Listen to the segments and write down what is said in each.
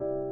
예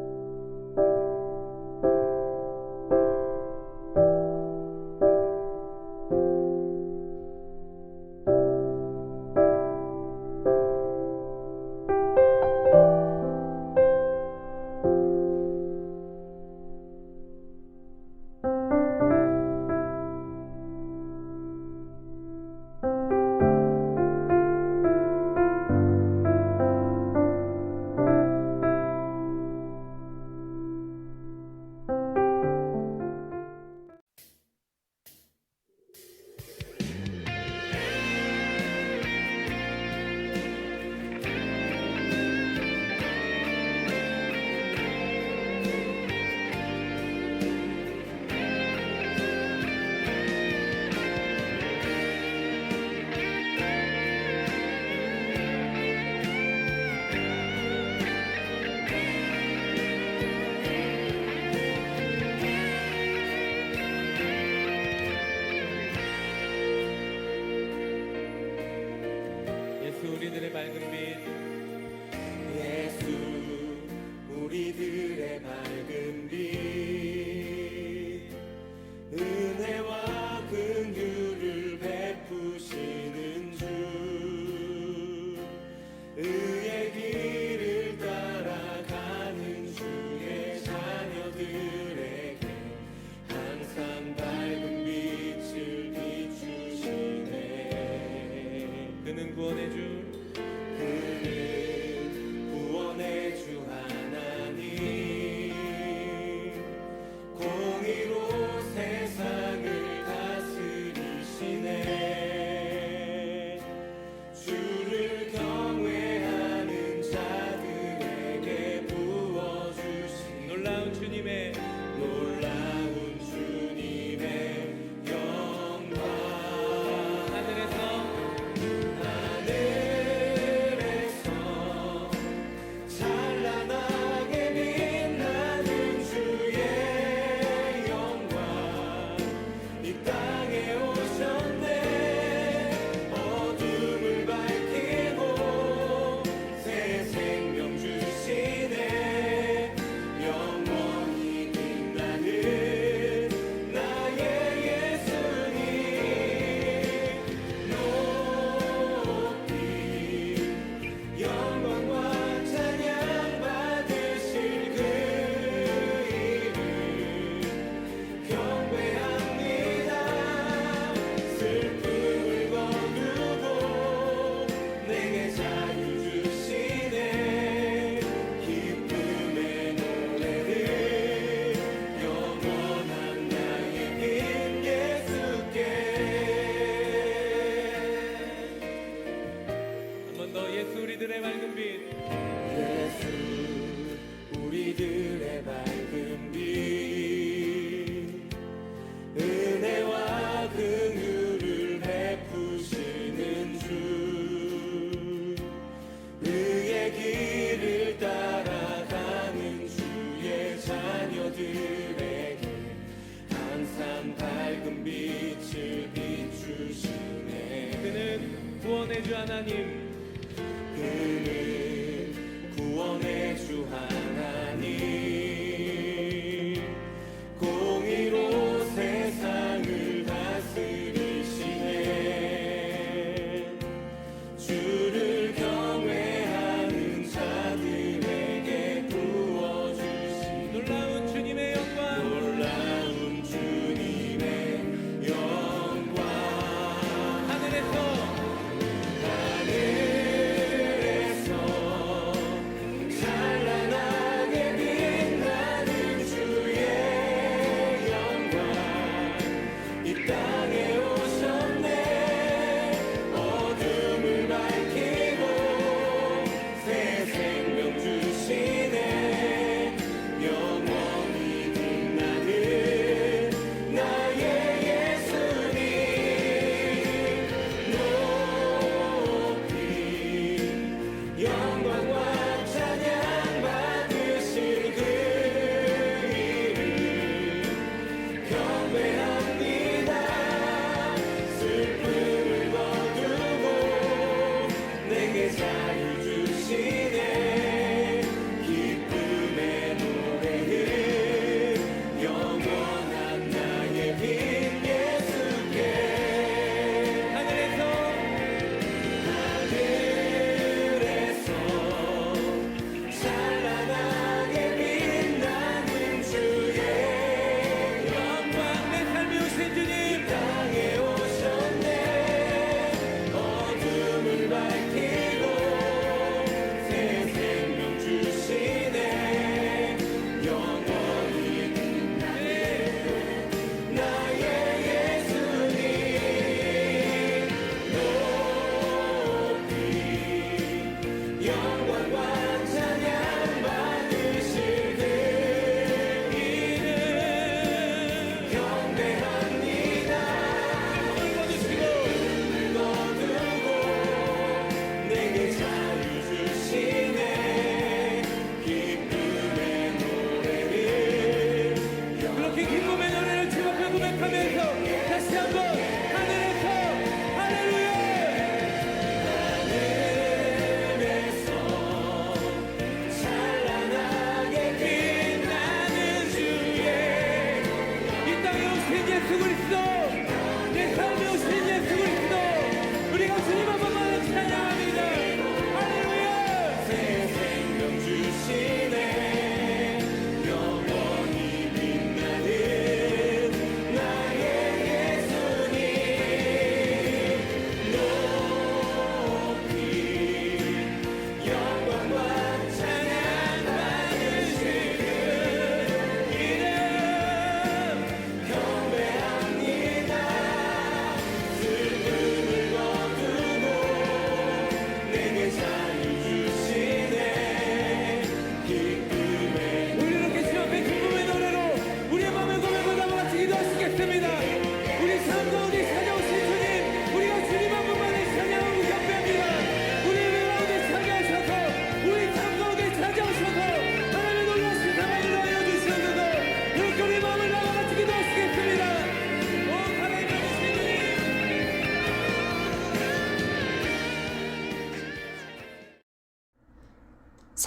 You.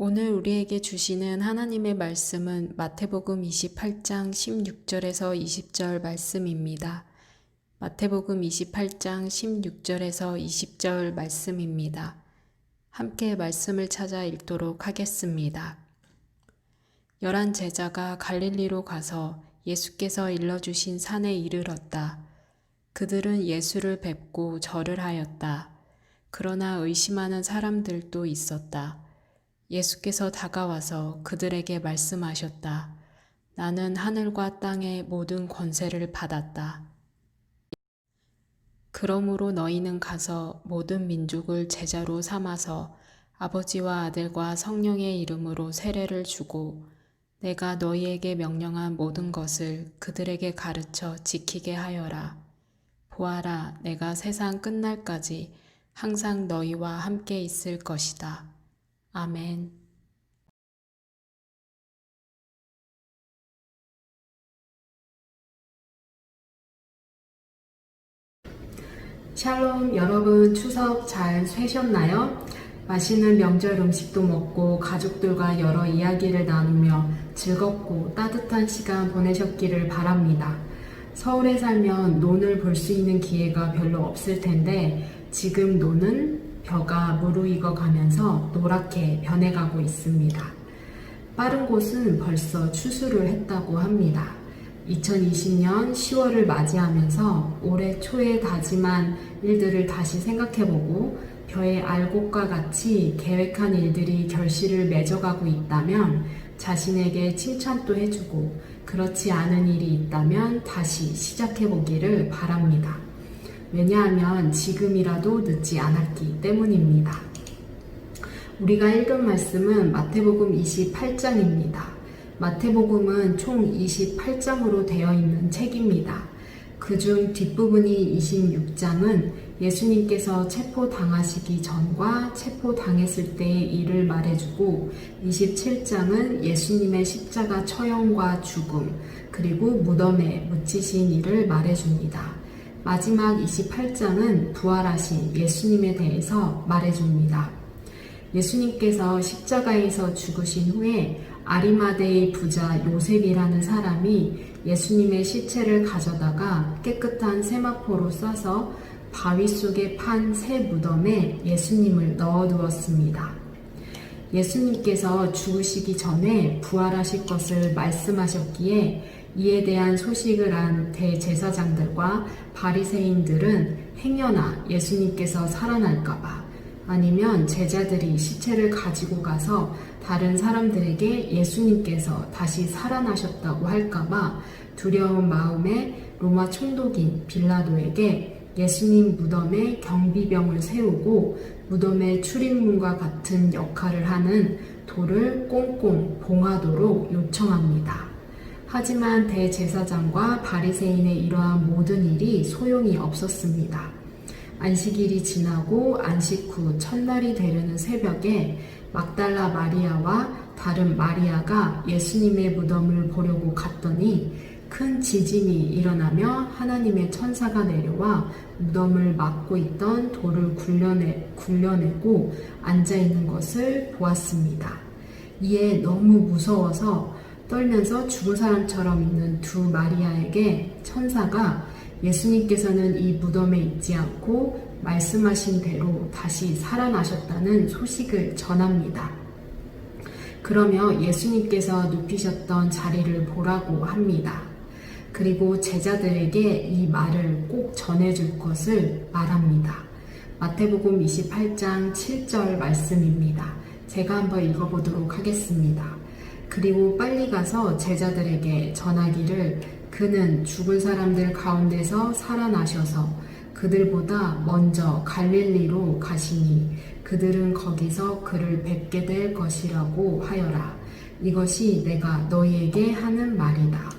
오늘 우리에게 주시는 하나님의 말씀은 마태복음 28장 16절에서 20절 말씀입니다. 마태복음 28장 16절에서 20절 말씀입니다. 함께 말씀을 찾아 읽도록 하겠습니다. 열한 제자가 갈릴리로 가서 예수께서 일러주신 산에 이르렀다. 그들은 예수를 뵙고 절을 하였다. 그러나 의심하는 사람들도 있었다. 예수께서 다가와서 그들에게 말씀하셨다. 나는 하늘과 땅의 모든 권세를 받았다. 그러므로 너희는 가서 모든 민족을 제자로 삼아서 아버지와 아들과 성령의 이름으로 세례를 주고 내가 너희에게 명령한 모든 것을 그들에게 가르쳐 지키게 하여라. 보아라, 내가 세상 끝날까지 항상 너희와 함께 있을 것이다. 아멘. 샬롬 여러분 추석 잘 쇠셨나요? 맛있는 명절 음식도 먹고 가족들과 여러 이야기를 나누며 즐겁고 따뜻한 시간 보내셨기를 바랍니다. 서울에 살면 논을 볼 수 있는 기회가 별로 없을 텐데 지금 논은 벼가 무르익어 가면서 노랗게 변해가고 있습니다. 빠른 곳은 벌써 추수를 했다고 합니다. 2020년 10월을 맞이하면서 올해 초에 다짐한 일들을 다시 생각해보고 벼의 알곡과 같이 계획한 일들이 결실을 맺어가고 있다면 자신에게 칭찬도 해주고 그렇지 않은 일이 있다면 다시 시작해보기를 바랍니다. 왜냐하면 지금이라도 늦지 않았기 때문입니다. 우리가 읽은 말씀은 마태복음 28장입니다. 마태복음은 총 28장으로 되어 있는 책입니다. 그중 뒷부분이 26장은 예수님께서 체포당하시기 전과 체포당했을 때의 일을 말해주고 27장은 예수님의 십자가 처형과 죽음 그리고 무덤에 묻히신 일을 말해줍니다. 마지막 28장은 부활하신 예수님에 대해서 말해줍니다. 예수님께서 십자가에서 죽으신 후에 아리마데의 부자 요셉이라는 사람이 예수님의 시체를 가져다가 깨끗한 세마포로 싸서 바위 속에 판 새 무덤에 예수님을 넣어 두었습니다. 예수님께서 죽으시기 전에 부활하실 것을 말씀하셨기에 이에 대한 소식을 안 대제사장들과 바리새인들은 행여나 예수님께서 살아날까봐 아니면 제자들이 시체를 가지고 가서 다른 사람들에게 예수님께서 다시 살아나셨다고 할까봐 두려운 마음에 로마 총독인 빌라도에게 예수님 무덤에 경비병을 세우고 무덤의 출입문과 같은 역할을 하는 돌을 꽁꽁 봉하도록 요청합니다. 하지만 대제사장과 바리새인의 이러한 모든 일이 소용이 없었습니다. 안식일이 지나고 안식 후 첫날이 되려는 새벽에 막달라 마리아와 다른 마리아가 예수님의 무덤을 보려고 갔더니 큰 지진이 일어나며 하나님의 천사가 내려와 무덤을 막고 있던 돌을 굴려내, 굴려내고 앉아 있는 것을 보았습니다. 이에 너무 무서워서 떨면서 죽은 사람처럼 있는 두 마리아에게 천사가 예수님께서는 이 무덤에 있지 않고 말씀하신 대로 다시 살아나셨다는 소식을 전합니다. 그러며 예수님께서 눕히셨던 자리를 보라고 합니다. 그리고 제자들에게 이 말을 꼭 전해줄 것을 말합니다. 마태복음 28장 7절 말씀입니다. 제가 한번 읽어보도록 하겠습니다. 그리고 빨리 가서 제자들에게 전하기를 그는 죽은 사람들 가운데서 살아나셔서 그들보다 먼저 갈릴리로 가시니 그들은 거기서 그를 뵙게 될 것이라고 하여라. 이것이 내가 너희에게 하는 말이다.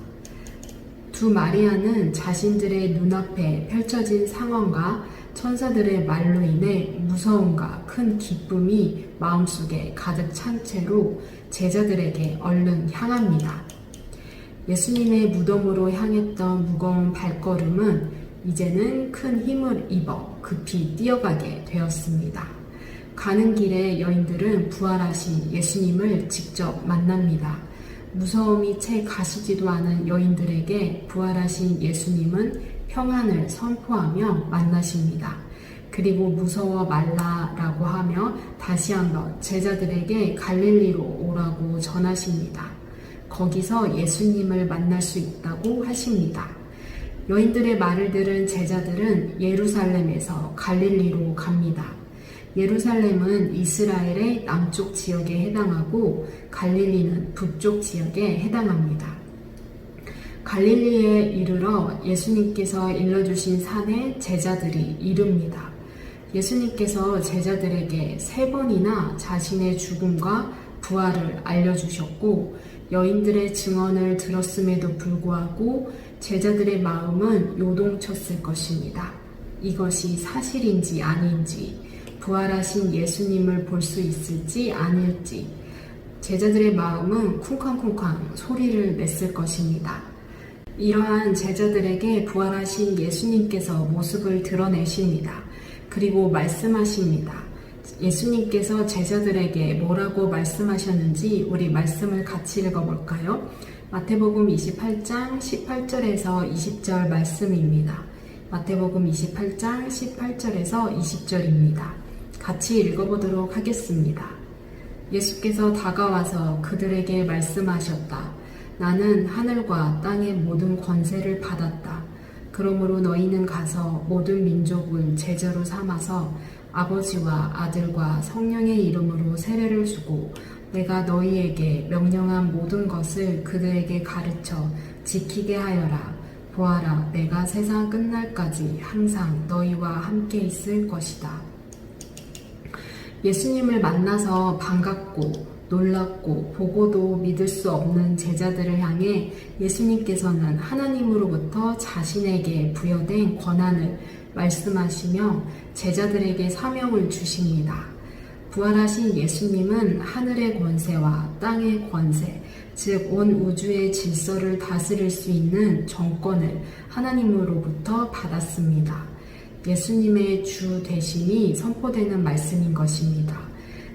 두 마리아는 자신들의 눈앞에 펼쳐진 상황과 천사들의 말로 인해 무서움과 큰 기쁨이 마음속에 가득 찬 채로 제자들에게 얼른 향합니다. 예수님의 무덤으로 향했던 무거운 발걸음은 이제는 큰 힘을 입어 급히 뛰어가게 되었습니다. 가는 길에 여인들은 부활하신 예수님을 직접 만납니다. 무서움이 채 가시지도 않은 여인들에게 부활하신 예수님은 평안을 선포하며 만나십니다. 그리고 무서워 말라라고 하며 다시 한번 제자들에게 갈릴리로 오라고 전하십니다. 거기서 예수님을 만날 수 있다고 하십니다. 여인들의 말을 들은 제자들은 예루살렘에서 갈릴리로 갑니다. 예루살렘은 이스라엘의 남쪽 지역에 해당하고 갈릴리는 북쪽 지역에 해당합니다. 갈릴리에 이르러 예수님께서 일러주신 산에 제자들이 이릅니다. 예수님께서 제자들에게 세 번이나 자신의 죽음과 부활을 알려주셨고 여인들의 증언을 들었음에도 불구하고 제자들의 마음은 요동쳤을 것입니다. 이것이 사실인지 아닌지, 부활하신 예수님을 볼 수 있을지 아닐지, 제자들의 마음은 쿵쾅쿵쾅 소리를 냈을 것입니다. 이러한 제자들에게 부활하신 예수님께서 모습을 드러내십니다. 그리고 말씀하십니다. 예수님께서 제자들에게 뭐라고 말씀하셨는지 우리 말씀을 같이 읽어볼까요? 마태복음 28장 18절에서 20절 말씀입니다. 마태복음 28장 18절에서 20절입니다. 같이 읽어보도록 하겠습니다. 예수께서 다가와서 그들에게 말씀하셨다. 나는 하늘과 땅의 모든 권세를 받았다. 그러므로 너희는 가서 모든 민족을 제자로 삼아서 아버지와 아들과 성령의 이름으로 세례를 주고 내가 너희에게 명령한 모든 것을 그들에게 가르쳐 지키게 하여라. 보아라, 내가 세상 끝날까지 항상 너희와 함께 있을 것이다. 예수님을 만나서 반갑고 놀랍고 보고도 믿을 수 없는 제자들을 향해 예수님께서는 하나님으로부터 자신에게 부여된 권한을 말씀하시며 제자들에게 사명을 주십니다. 부활하신 예수님은 하늘의 권세와 땅의 권세, 즉 온 우주의 질서를 다스릴 수 있는 정권을 하나님으로부터 받았습니다. 예수님의 주 대신이 선포되는 말씀인 것입니다.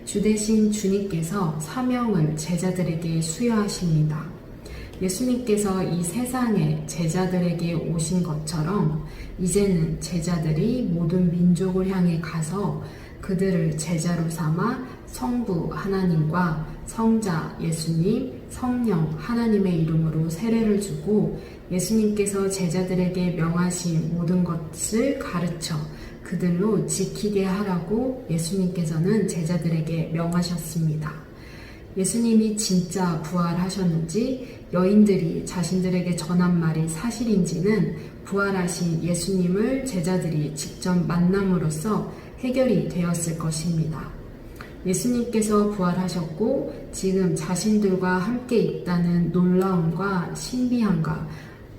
주 대신 주님께서 사명을 제자들에게 수여하십니다. 예수님께서 이 세상에 제자들에게 오신 것처럼 이제는 제자들이 모든 민족을 향해 가서 그들을 제자로 삼아 성부 하나님과 성자 예수님, 성령 하나님의 이름으로 세례를 주고 예수님께서 제자들에게 명하신 모든 것을 가르쳐 그들로 지키게 하라고 예수님께서는 제자들에게 명하셨습니다. 예수님이 진짜 부활하셨는지 여인들이 자신들에게 전한 말이 사실인지는 부활하신 예수님을 제자들이 직접 만남으로써 해결이 되었을 것입니다. 예수님께서 부활하셨고 지금 자신들과 함께 있다는 놀라움과 신비함과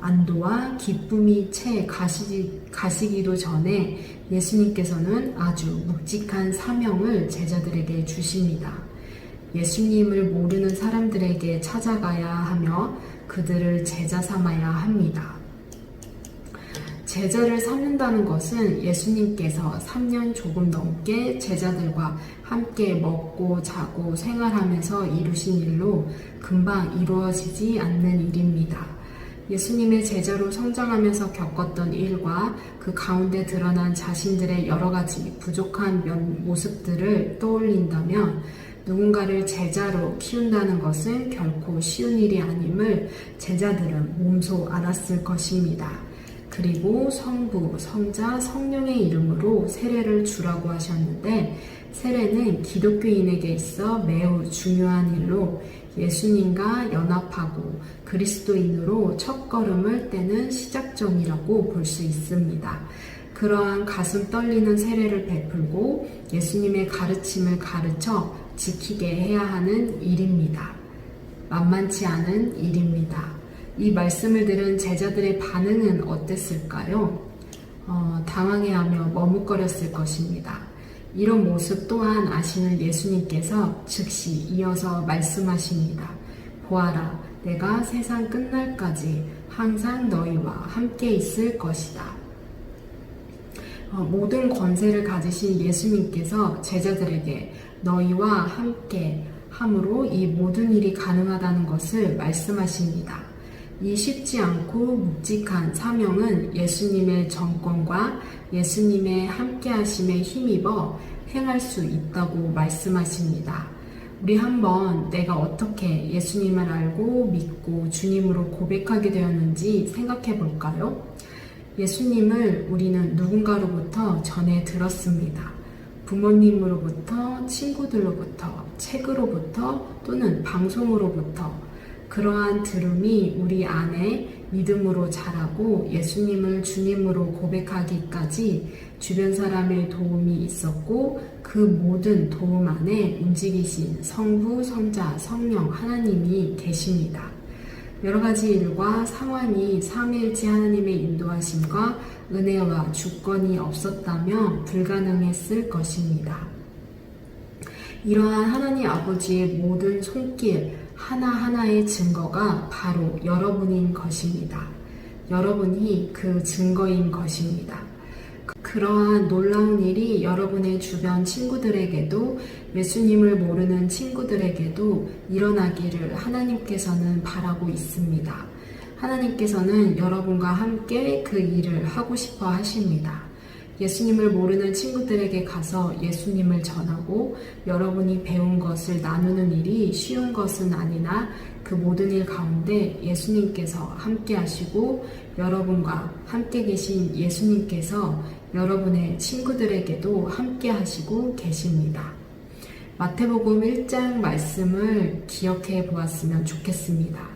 안도와 기쁨이 채 가시기, 가시기도 전에 예수님께서는 아주 묵직한 사명을 제자들에게 주십니다. 예수님을 모르는 사람들에게 찾아가야 하며 그들을 제자 삼아야 합니다. 제자를 삼는다는 것은 예수님께서 3년 조금 넘게 제자들과 함께 먹고 자고 생활하면서 이루신 일로 금방 이루어지지 않는 일입니다. 예수님의 제자로 성장하면서 겪었던 일과 그 가운데 드러난 자신들의 여러 가지 부족한 면, 모습들을 떠올린다면 누군가를 제자로 키운다는 것은 결코 쉬운 일이 아님을 제자들은 몸소 알았을 것입니다. 그리고 성부, 성자, 성령의 이름으로 세례를 주라고 하셨는데 세례는 기독교인에게 있어 매우 중요한 일로 예수님과 연합하고 그리스도인으로 첫 걸음을 떼는 시작점이라고 볼 수 있습니다. 그러한 가슴 떨리는 세례를 베풀고 예수님의 가르침을 가르쳐 지키게 해야 하는 일입니다. 만만치 않은 일입니다. 이 말씀을 들은 제자들의 반응은 어땠을까요? 어, 당황해하며 머뭇거렸을 것입니다. 이런 모습 또한 아시는 예수님께서 즉시 이어서 말씀하십니다. 보아라, 내가 세상 끝날까지 항상 너희와 함께 있을 것이다. 어, 모든 권세를 가지신 예수님께서 제자들에게 너희와 함께 함으로 이 모든 일이 가능하다는 것을 말씀하십니다. 이 쉽지 않고 묵직한 사명은 예수님의 정권과 예수님의 함께하심에 힘입어 행할 수 있다고 말씀하십니다. 우리 한번 내가 어떻게 예수님을 알고 믿고 주님으로 고백하게 되었는지 생각해 볼까요? 예수님을 우리는 누군가로부터 전해 들었습니다. 부모님으로부터, 친구들로부터, 책으로부터 또는 방송으로부터 그러한 들음이 우리 안에 믿음으로 자라고 예수님을 주님으로 고백하기까지 주변 사람의 도움이 있었고 그 모든 도움 안에 움직이신 성부, 성자, 성령 하나님이 계십니다. 여러 가지 일과 상황이 삼위일체 하나님의 인도하심과 은혜와 주권이 없었다면 불가능했을 것입니다. 이러한 하나님 아버지의 모든 손길 하나하나의 증거가 바로 여러분인 것입니다. 여러분이 그 증거인 것입니다. 그러한 놀라운 일이 여러분의 주변 친구들에게도 예수님을 모르는 친구들에게도 일어나기를 하나님께서는 바라고 있습니다. 하나님께서는 여러분과 함께 그 일을 하고 싶어 하십니다. 예수님을 모르는 친구들에게 가서 예수님을 전하고 여러분이 배운 것을 나누는 일이 쉬운 것은 아니나 그 모든 일 가운데 예수님께서 함께 하시고 여러분과 함께 계신 예수님께서 여러분의 친구들에게도 함께 하시고 계십니다. 마태복음 1장 말씀을 기억해 보았으면 좋겠습니다.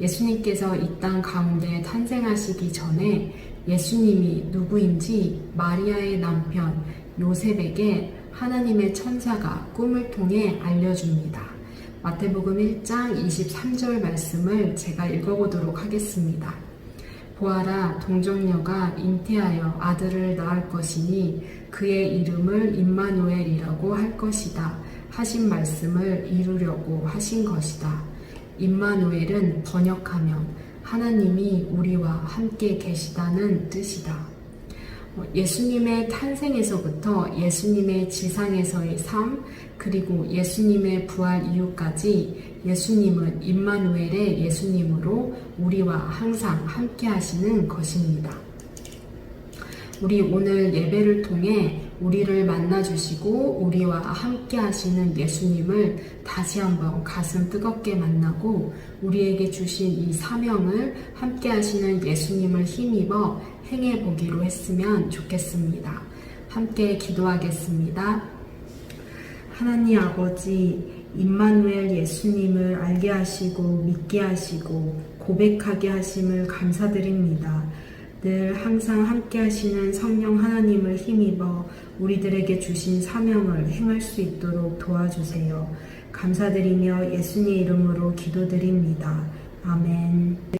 예수님께서 이 땅 가운데 탄생하시기 전에 예수님이 누구인지 마리아의 남편 요셉에게 하나님의 천사가 꿈을 통해 알려줍니다. 마태복음 1장 23절 말씀을 제가 읽어보도록 하겠습니다. 보아라 동정녀가 잉태하여 아들을 낳을 것이니 그의 이름을 임마누엘이라고 할 것이다 하신 말씀을 이루려고 하신 것이다. 임마누엘은 번역하면 하나님이 우리와 함께 계시다는 뜻이다. 어, 예수님의 탄생에서부터 예수님의 지상에서의 삶, 그리고 예수님의 부활 이후까지 예수님은 임마누엘의 예수님으로 우리와 항상 함께 하시는 것입니다. 우리 오늘 예배를 통해 우리를 만나주시고 우리와 함께 하시는 예수님을 다시 한번 가슴 뜨겁게 만나고 우리에게 주신 이 사명을 함께 하시는 예수님을 힘입어 행해 보기로 했으면 좋겠습니다. 함께 기도하겠습니다. 하나님 아버지, 임마누엘 예수님을 알게 하시고 믿게 하시고 고백하게 하심을 감사드립니다. 늘 항상 함께 하시는 성령 하나님을 힘입어 우리들에게 주신 사명을 행할 수 있도록 도와주세요. 감사드리며 예수님 이름으로 기도드립니다. 아멘.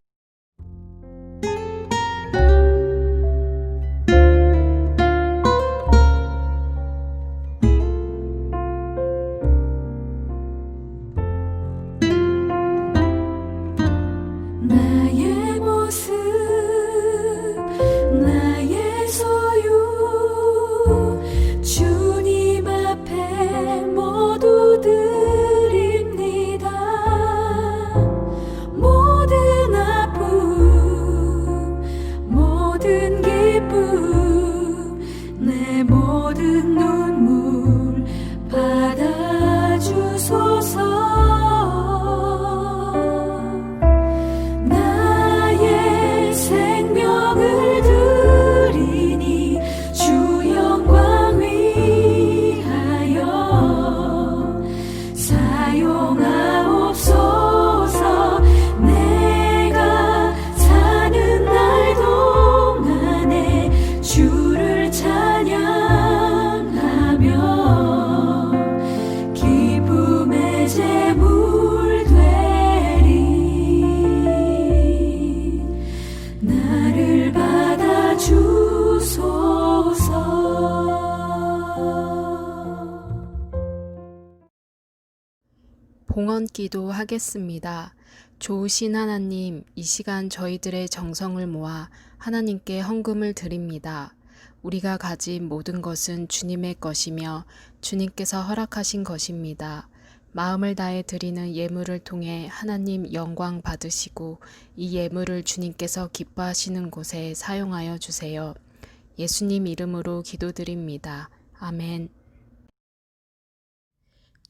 봉헌 기도 하겠습니다. 좋으신 하나님, 이 시간 저희들의 정성을 모아 하나님께 헌금을 드립니다. 우리가 가진 모든 것은 주님의 것이며 주님께서 허락하신 것입니다. 마음을 다해 드리는 예물을 통해 하나님 영광 받으시고 이 예물을 주님께서 기뻐하시는 곳에 사용하여 주세요. 예수님 이름으로 기도드립니다. 아멘.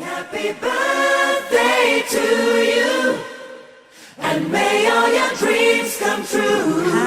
Happy birthday to you, and may all your dreams come true.